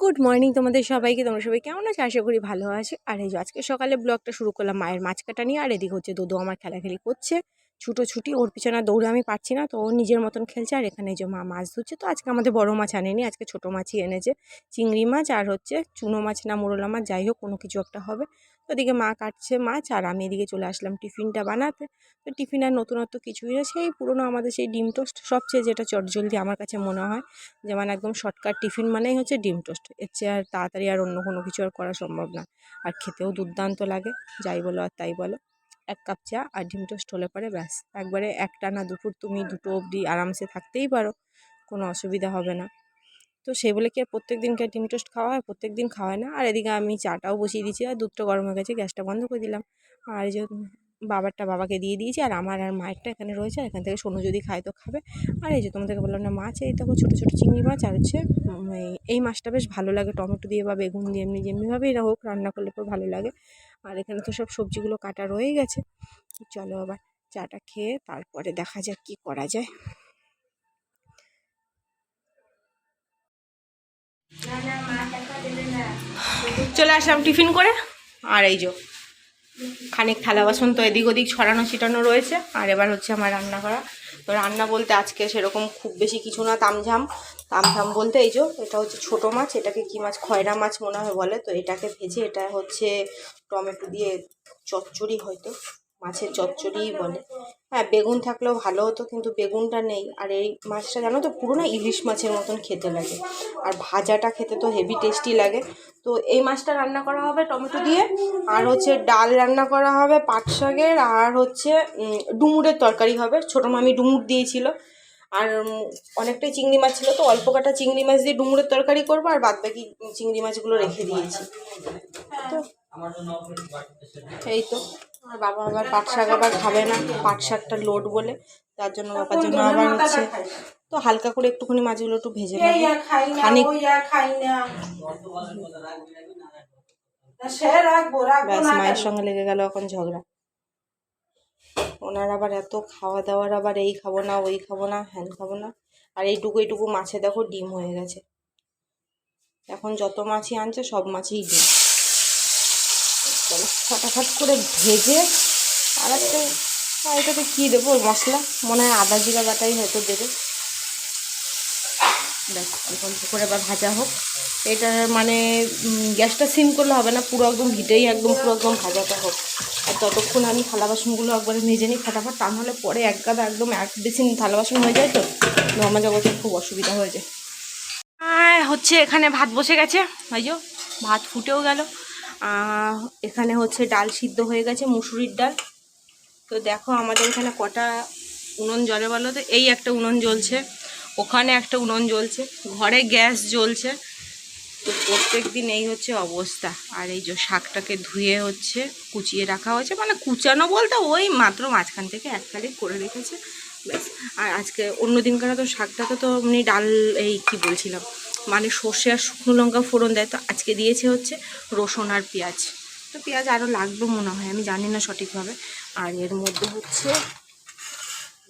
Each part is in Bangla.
গুড মর্নিং তোমাদের সবাইকে, তোমরা সবাই কেমন আছো? আশা করি ভালো আছে। আর এই যে আজকে সকালে ব্লগটা শুরু করলাম মায়ের মাছ কাটা নিয়ে। আর এদিকে হচ্ছে দুদু আমার খেলাখেলি করছে। ছুটো ছুটি ওর পিছনে দৌড়ে আমি পারছি না, তো ও নিজের মতন খেলছে। আর এখানে যে মা মাছ ধুচ্ছে তো আজকে আমাদের বড় মাছ আনেনি, আজকে ছোটো মাছই এনেছে। চিংড়ি মাছ আর হচ্ছে চুনো মাছ না, মোরলা মাছ, যাই হোক, কোনো কিছু একটা হবে। ওদিকে মা কাটছে মাছ আর আমি এদিকে চলে আসলাম টিফিনটা বানাতে। তো টিফিন আর নতুনত্ব কিছুই না, সেই পুরনো আমাদের সেই ডিম টোস্ট সবচেয়ে যেটা চটজলদি আমার কাছে মনে হয় যেমন একদম শর্টকাট টিফিন মানেই হচ্ছে ডিম টোস্ট। এর চেয়ে আর তাড়াতাড়ি আর অন্য কোনো কিছু আর করা সম্ভব না। আর খেতেও দুর্দান্ত লাগে, যাই বলো আর তাই বলো। এক কাপ চা আর ডিম টোস্ট হলে পরে ব্যাস। একবারে একটা না দুপুর তুমি দুটো অবধি আরামসে থাকতেই পারো, কোনো অসুবিধা হবে না। তো সেই বলে কি আর প্রত্যেক দিনকে ডিম টোস্ট খাওয়া হয়? প্রত্যেক দিন খাওয়া হয় না। আর এদিকে আমি চাটাও বসিয়ে দিয়েছি আর দুধটা গরম হয়ে গেছে, গ্যাসটা বন্ধ করে দিলাম। আর যে বাবারটা বাবাকে দিয়ে দিয়েছি আর আমার আর মায়েরটা এখানে রয়েছে। আর এখান থেকে সোনু যদি খায় তো খাবে। আর এই যে তোমাদেরকে বললাম না, মাছ, এই দেখো ছোটো ছোটো চিংড়ি মাছ আর হচ্ছে এই- মাছটা বেশ ভালো লাগে। টমেটো দিয়ে বা বেগুন দিয়ে এমনি যেমনিভাবেই না হোক, রান্না করলে পর ভালো লাগে। আর এখানে তো সব সবজিগুলো কাটা রয়ে গেছে। চলো আবার চাটা খেয়ে তারপরে দেখা যাক কি করা যায়। চলে আসলাম টিফিন করে। আর এই যো খানিক থালা বাসন তো এদিক ওদিক ছড়ানো ছিটানো রয়েছে। আর এবার হচ্ছে আমার রান্না করা তো রান্না বলতে আজকে সেরকম খুব বেশি কিছু না, তামঝাম। তামঝাম বলতে এই যে এটা হচ্ছে ছোট মাছ, এটাকে কি মাছ, খয়রা মাছ মনে হয় বলে। তো এটাকে ভেজে এটা হচ্ছে টমেটো দিয়ে চচ্চড়ি হয়তো। মাছের চচ্চড়িই বলে। হ্যাঁ বেগুন থাকলেও ভালো হতো, কিন্তু বেগুনটা নেই। আর এই মাছটা জানো তো, পুরো না ইলিশ মাছের মতন খেতে লাগে। আর ভাজাটা খেতে তো হেভি টেস্টি লাগে। তো এই মাছটা রান্না করা হবে টমেটো দিয়ে, আর হচ্ছে ডাল রান্না করা হবে পাট শাকের, আর হচ্ছে ডুমুরের তরকারি হবে। ছোটো মামি ডুমুর দিয়েছিল। আর অনেকটাই চিংড়ি মাছ ছিল, তো অল্প কাটা চিংড়ি মাছ দিয়ে ডুমুরের তরকারি করব, আর বাদ বাকি চিংড়ি মাছগুলো রেখে দিয়েছি। তো এই তো আর বাবা আবার পাট শাক আবার খাবে না পাট শাকটা লোড বলে তার জন্য বাবার জন্য আবার হচ্ছে তো হালকা করে একটুখানি মাছগুলো একটু ভেজে খানিক ব্যাস মায়ের সঙ্গে লেগে গেল এখন ঝগড়া। ওনার আবার এত খাওয়া দাওয়ার আবার এই খাব না ওই খাব না হ্যান খাব না। আর এইটুকু এইটুকু মাছে দেখো ডিম হয়ে গেছে। এখন যত মাছই আনছে সব মাছই ডিম। চলো ফটাফট করে ভেজে আর একটা এটাতে কী দেবো? মশলা? মনে হয় আদা জিরা বাটাই হয়তো দেবে। দেখ করে এবার ভাজা হোক। এটার মানে গ্যাসটা সিম করলে হবে না, পুরো একদম ভিটেই একদম, পুরো একদম ভাজাটা হোক। আর ততক্ষণ আমি থালা বাসনগুলো একবারে মেজে নিই ফটাফট, তা নাহলে পরে এক গাদা একদম এক বেশি থালা বাসন হয়ে যায় তো জমা জগতের খুব অসুবিধা হয়ে যায়। হচ্ছে এখানে ভাত বসে গেছে যে ভাত ফুটেও গেল। এখানে হচ্ছে ডাল সিদ্ধ হয়ে গেছে, মুসুরির ডাল। তো দেখো আমাদের এখানে কটা উনুন জলে বলো তো? এই একটা উনুন জ্বলছে, ওখানে একটা উনুন জ্বলছে, ঘরে গ্যাস জ্বলছে। তো প্রত্যেক দিন এই হচ্ছে অবস্থা। আর এই যে শাকটাকে ধুয়ে হচ্ছে, কুচিয়ে রাখা হয়েছে মানে কুচানো বলতে ওই মাত্র মাঝখান থেকে এক কালিক করে রেখেছে। ব্যাস, আর আজকে অন্য দিনকার তো শাকটাতে তো এমনি ডাল, এই কি বলছিলাম? মানে সর্ষে আর শুকনো লঙ্কা ফোড়ন দেয়, তো আজকে দিয়েছে হচ্ছে রসুন আর পেঁয়াজ। তো পেঁয়াজ আরও লাগবে মনে হয়, আমি জানি না সঠিকভাবে। আর এর মধ্যে হচ্ছে,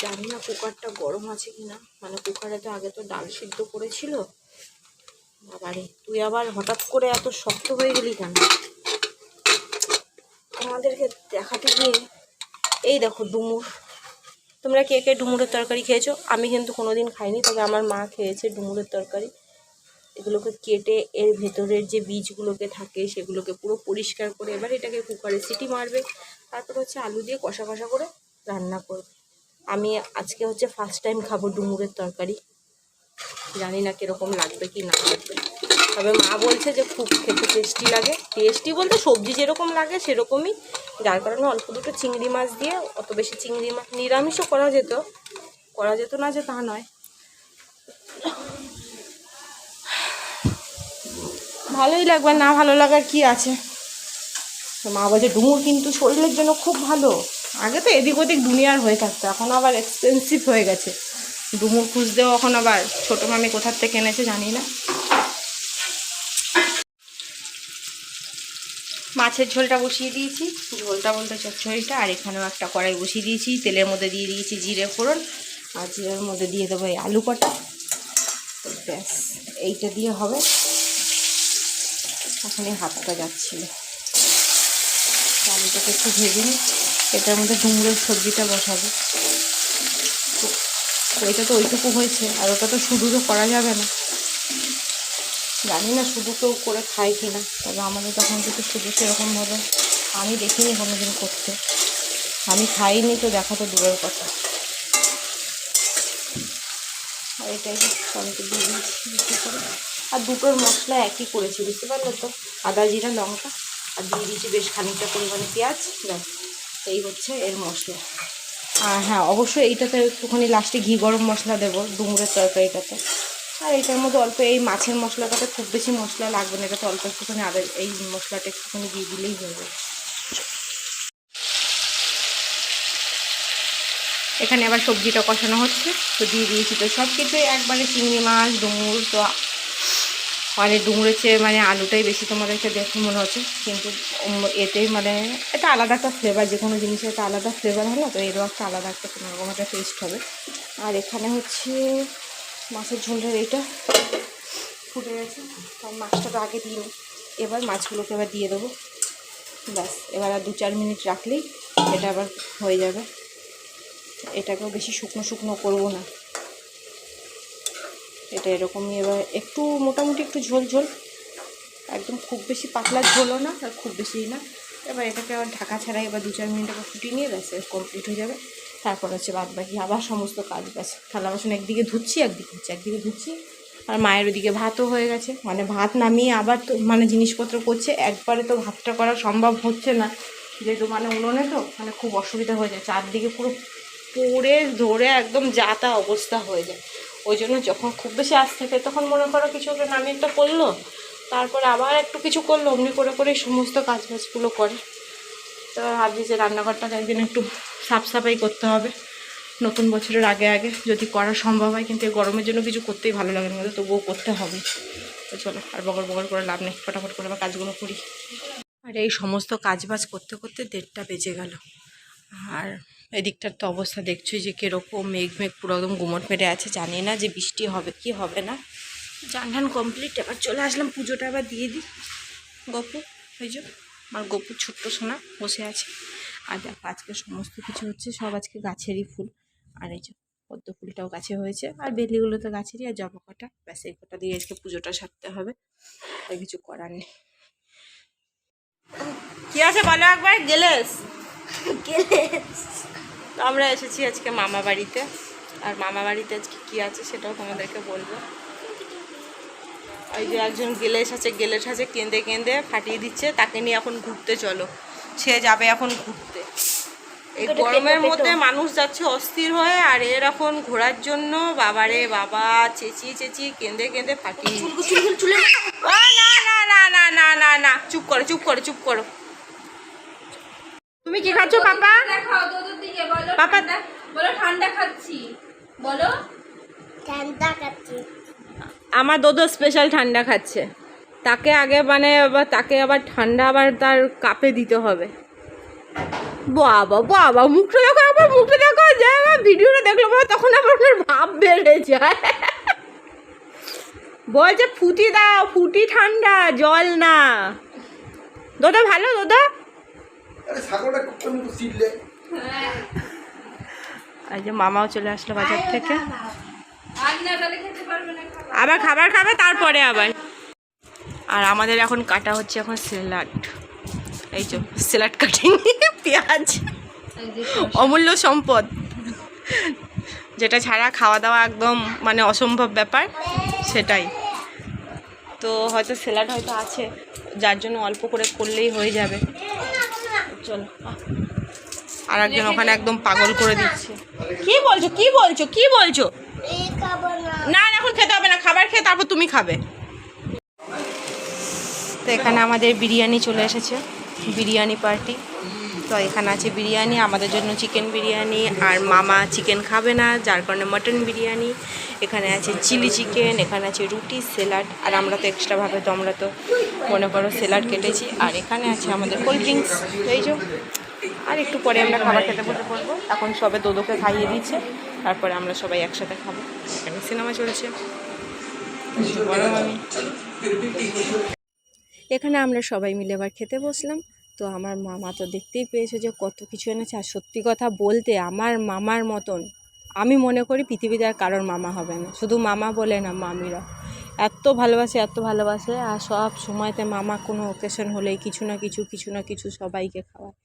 জানি না কুকারটা গরম আছে কি না মানে কুকারে তো আগে তো ডাল সিদ্ধ করেছিল। বাবারে, তুই আবার হঠাৎ করে এত শক্ত হয়ে গেলি কেন? আমাদেরকে দেখাতে গিয়ে, এই দেখো ডুমুর। তোমরা কে কে ডুমুরের তরকারি খেয়েছো? আমি কিন্তু কোনোদিন খাইনি, তবে আমার মা খেয়েছে ডুমুরের তরকারি। এগুলোকে কেটে এর ভেতরের যে বীজগুলোকে থাকে সেগুলোকে পুরো পরিষ্কার করে এবার এটাকে কুকারে সিটি মারবে। তারপর হচ্ছে আলু দিয়ে কষা কষা করে রান্না করবে। আমি আজকে হচ্ছে ফার্স্ট টাইম খাব ডুমুরের তরকারি। জানি না কীরকম লাগবে কি না লাগবে। তবে মা বলছে যে খুব খেতে টেস্টি লাগে। টেস্টি বলতে সবজি যেরকম লাগে সেরকমই। যার কারণে অল্প দুটো চিংড়ি মাছ দিয়ে, অত বেশি চিংড়ি মাছ নিরামিষও করা যেত। করা যেত না যে তা নয়। ভালোই লাগবে, না ভালো লাগার কি আছে? তো মা বলছে, ডুমুর কিন্তু শরীরের জন্য খুব ভালো। আগে তো এদিক ওদিক দুনিয়ার হয়ে থাকতো, এখন আবার এক্সপেন্সিভ হয়ে গেছে। ডুমুর খুঁজতেও এখন আবার ছোটো মামি কোথার থেকে এনেছে জানি না। মাছের ঝোলটা বসিয়ে দিয়েছি। ঝোলটা বলতে চচ্চড়িটা, আর এখানেও একটা কড়াই বসিয়ে দিয়েছি। তেলের মধ্যে দিয়ে দিয়েছি জিরে, ফোড়ন, আর জিরের মধ্যে দিয়ে দেবো এই আলু কটা। ব্যাস, এইটা দিয়ে হবে। ওখানে হাতটা যাচ্ছিল। তো আলুটাকে একটু ভেজে নিই। এটার মধ্যে ডুমুরের সবজিটা বসাবো। তো তো তো ওইটুকু হয়েছে, আর ওটা তো শুধু তো করা যাবে না। জানি না শুধু কেউ করে খায় কি না, তবে আমাদের তখন কিন্তু শুধু সেরকমভাবে আমি দেখিনি কোনোদিন করতে। আমি খাইনি তো, দেখা তো দূরের কথা। আর এটাই টমেটো দিয়ে দিয়েছি। বেশি করে আর দুটোর মশলা একই করেছি, বুঝতে পারল তো? আদা জিরা লঙ্কা আর দিয়ে দিয়েছি বেশ খানিকটা পরিমাণে পেঁয়াজ, ব্যাস। এই হচ্ছে এর মশলা। আর হ্যাঁ অবশ্যই এইটাতে একটুখানি লাস্টে ঘি গরম মশলা দেবো, ডুমুরের তরকারিটাতে। আর এটার মধ্যে অল্প এই মাছের মশলাটাতে খুব বেশি মশলা লাগবে না, এটাতে অল্প একটুখানি আদা, এই মশলাটা একটুখানি দিয়ে দিলেই হয়ে যাবে এখানে আবার সবজিটা কষানো হচ্ছে, তো দিয়ে দিয়েছি তো সব কিছুই একবারে চিংড়ি মাছ, ডুমুর, তো মানে ডুমুরের চেয়ে মানে আলুটাই বেশি তোমাদেরকে দেখে মনে হচ্ছে। কিন্তু এতেই মানে এটা আলাদা একটা ফ্লেভার যে কোনো জিনিসের একটা আলাদা ফ্লেভার না তো এরও একটা আলাদা একটা কোনো রকম একটা টেস্ট হবে। আর এখানে হচ্ছে মাছের ঝোলের এইটা ফুটে গেছে। আর মাছটা তো আগে দিই এবার মাছগুলোকে এবার দিয়ে দেবো। ব্যাস, এবার আর দু চার মিনিট রাখলেই এটা আবার হয়ে যাবে। এটাকেও বেশি শুকনো শুকনো করব না। এটা এরকমই এবার একটু মোটামুটি একটু ঝোল ঝোল। একদম খুব বেশি পাতলা ঝোলও না আর খুব বেশি না। এবার এটাকে আবার ঢাকা ছাড়াই এবার দু চার মিনিট আবার ফুটিয়ে নিয়ে ব্যাস কমপ্লিট হয়ে যাবে। তারপর হচ্ছে বাদ বাকি আবার সমস্ত কাজ, ব্যাস। থালা বাসন একদিকে ধুচ্ছি, একদিকে হচ্ছে একদিকে ধুচ্ছি। আর মায়ের ওদিকে ভাতও হয়ে গেছে। মানে ভাত নামিয়ে আবার তো মানে জিনিসপত্র করছে, একবারে তো ভাতটা করা সম্ভব হচ্ছে না। যেহেতু মানে উনুনে তো মানে খুব অসুবিধা হয়ে যায়। চারদিকে পুরো পড়ে ধরে একদম যাতা অবস্থা হয়ে যায়। ওই জন্য যখন খুব বেশি আজ থাকে তখন মনে করো কিছু একটা নামিয়ে একটা করল, তারপরে আবার একটু কিছু করল, অমনি করে করে সমস্ত কাজ বাজগুলো করে। তো ভাবছি যে রান্নাঘরটাকে একদিন একটু সাফ সাফাই করতে হবে, নতুন বছরের আগে আগে। যদি করা সম্ভব হয়, কিন্তু গরমের জন্য কিছু করতেই ভালো লাগে না তবুও করতে হবে। তো চলো, আর বগর বগর করে লাভ নেই, ফটাফট করে আবার কাজগুলো করি। আর এই সমস্ত কাজবাজ করতে করতে দেড়টা বেজে গেল। আর এদিকটার তো অবস্থা দেখছোই যে কীরকম মেঘ মেঘ পুরো একদম গুমট মেরে আছে, জানি না যে বৃষ্টি হবে কি হবে না। জান ঠান কমপ্লিট এবার চলে আসলাম, পুজোটা আবার দিয়ে দিই। গপু, এই যে আমার গপু ছোট্ট সোনা বসে আছে। আর দেখো, আজকে সমস্ত কিছু হচ্ছে, সব আজকে গাছেরই ফুল। আর এই যে পদ্ম ফুলটাও গাছে হয়েছে, আর বেলিগুলো তো গাছেরই, আর জবা কটা, ব্যাস এই কটা দিয়ে আজকে পুজোটা সারতে হবে, আর কিছু করার নেই। কি আছে বলো একবার? গেলেস? গেলেস। তো আমরা এসেছি আজকে মামা বাড়িতে আর মামা বাড়িতে আজকে কী আছে সেটাও তোমাদেরকে বলব ওই যে একজন গেলেস আছে গেলেস আছে কেঁদে কেঁদে ফাটিয়ে দিচ্ছে তাকে নিয়ে এখন ঘুরতে চলো সে যাবে এখন ঘুরতে এই গরমের মধ্যে মানুষ যাচ্ছে অস্থির হয়ে আর এর এখন ঘোরার জন্য বাবারে বাবা চেঁচিয়ে চেঁচিয়ে কেঁদে কেঁদে ফাটিয়ে না না না না না না না চুপ করো চুপ করো চুপ করো তুমি কি খাচ্ছো পাপা? দেখাও তোদের দিকে বলো পাপা- ঠান্ডা বলো ঠান্ডা খাচ্ছি বলো। ঠান্ডা কাছে আমার দোদো স্পেশাল ঠান্ডা খাচ্ছে। তাকে আগে মানে আবার তাকে আবার ঠান্ডা আবার তার কাপে দিতে হবে। বাবা বাবা মুখটা দেখো আবার মুখটা দেখো যে আমার ভিডিওটা দেখল তখন আবার ওনার ভাব বেড়ে যায়। বলছে ফুটি দাও ফুটি ঠান্ডা জল না। দোদা ভালো দোদা? ছাগলটা কুকুর মতো এই যে মামাও চলে আসলো বাজার থেকে। আজ না তাহলে খেতে পারবে না খাবার। আবার খাবার খাবে তারপরে আবার। আর আমাদের এখন কাটা হচ্ছে এখন স্যালাড। এই যে স্যালাড কাটিং পেঁয়াজ। অমূল্য সম্পদ। যেটা ছাড়া খাওয়া দাওয়া একদম মানে অসম্ভব ব্যাপার সেটাই। তো হয়তো স্যালাড হয়তো আছে যার জন্য অল্প করে করলেই হয়ে যাবে। চলো আর একজন ওখানে একদম পাগল করে দিচ্ছে। কি বলছো? কি বলছো? কি বলছো? না, এখন খেতে হবে না। খাবার খেয়ে তারপর তুমি খাবে। তো এখানে আমাদের বিরিয়ানি চলে এসেছে। বিরিয়ানি পার্টি। তো এখানে আছে বিরিয়ানি, আমাদের জন্য চিকেন বিরিয়ানি, আর মামা চিকেন খাবে না, যার কারণে মটন বিরিয়ানি। এখানে আছে চিলি চিকেন, এখানে আছে রুটি, স্যালাড, আর আমরা তো এক্সট্রাভাবে তো আমরা তো মনে করো স্যালাড কেটেছি। আর এখানে আছে আমাদের কোল্ড ড্রিঙ্কস, এই যে। আর একটু পরে আমরা খাবার খেতে বসে পড়ব। এখন সবে দোদোকে খাইয়ে দিচ্ছে তারপরে আমরা সবাই একসাথে খাব। এখানে সিনেমা চলছে। এখানে আমরা সবাই মিলে আবার খেতে বসলাম। তো আমার মামা তো দেখতেই পেয়েছে যে কত কিছু এনেছে। আর সত্যি কথা বলতে আমার মামার মতন আমি মনে করি পৃথিবীতে আর কারোর মামা হবে না। শুধু মামা বলে না মামিরা এত ভালোবাসে এত ভালোবাসে, আর সব সময়তে মামা কোনো ওকেশন হলেই কিছু না কিছু কিছু না কিছু সবাইকে খাওয়ায়।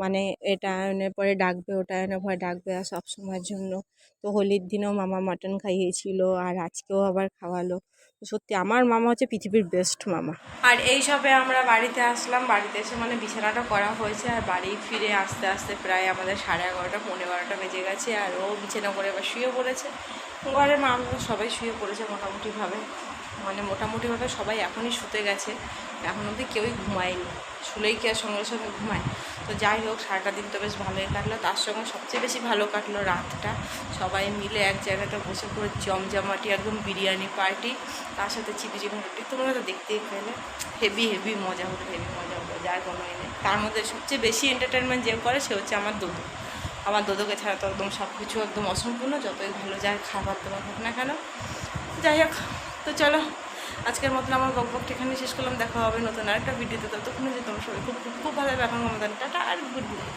মানে এটা আয়নের পরে ডাকবে, ওটা আয়নের পরে ডাকবে, আর সব সময়ের জন্য। তো হোলির দিনেও মামা মাটন খাইয়েছিল, আর আজকেও আবার খাওয়ালো। সত্যি আমার মামা হচ্ছে পৃথিবীর বেস্ট মামা। আর এই সবে আমরা বাড়িতে আসলাম, বাড়িতে এসে মানে বিছানাটা করা হয়েছে আর বাড়ি ফিরে আস্তে আস্তে প্রায় আমাদের সাড়ে এগারোটা, পৌনে বারোটা বেজে গেছে আর ও বিছানা করে এবার শুয়ে পড়েছে। ঘরের মা সবাই শুয়ে পড়েছে মোটামুটিভাবে। মানে মোটামুটিভাবে সবাই এখনই শুতে গেছে, এখন অবধি কেউই ঘুমায়নি, শুলেই কি আর সঙ্গে সঙ্গে ঘুমায়? তো যাই হোক, সারাটা দিন তো বেশ ভালোই কাটলো, তার সঙ্গে সবচেয়ে বেশি ভালো কাটলো রাতটা, সবাই মিলে এক জায়গাটা বসে পুরো জমজমাটি একদম বিরিয়ানি পার্টি, তার সাথে চিপি চিপি রুটি, তোমরা তো দেখতেই পেলে হেভি হেভি মজা হলো হেভি মজা হলো যার কোনো নেই তার মধ্যে সবচেয়ে বেশি এন্টারটেনমেন্ট যে করে, সে হচ্ছে আমার দুধু আমার দুধুকে ছাড়া তো একদম সব কিছু একদম অসম্পূর্ণ, যতই ভালো যায় খাবার দাবার হোক না কেন। যাই হোক তো চলো, আজকের মতন আমার বক বক এখানে শেষ করলাম, দেখা হবে নতুন আরেকটা ভিডিওতে ততক্ষণে যে তোমার সবাই খুব খুব খুব ভালো লাগে এখন আমাদের টাটা আর গুড নাইট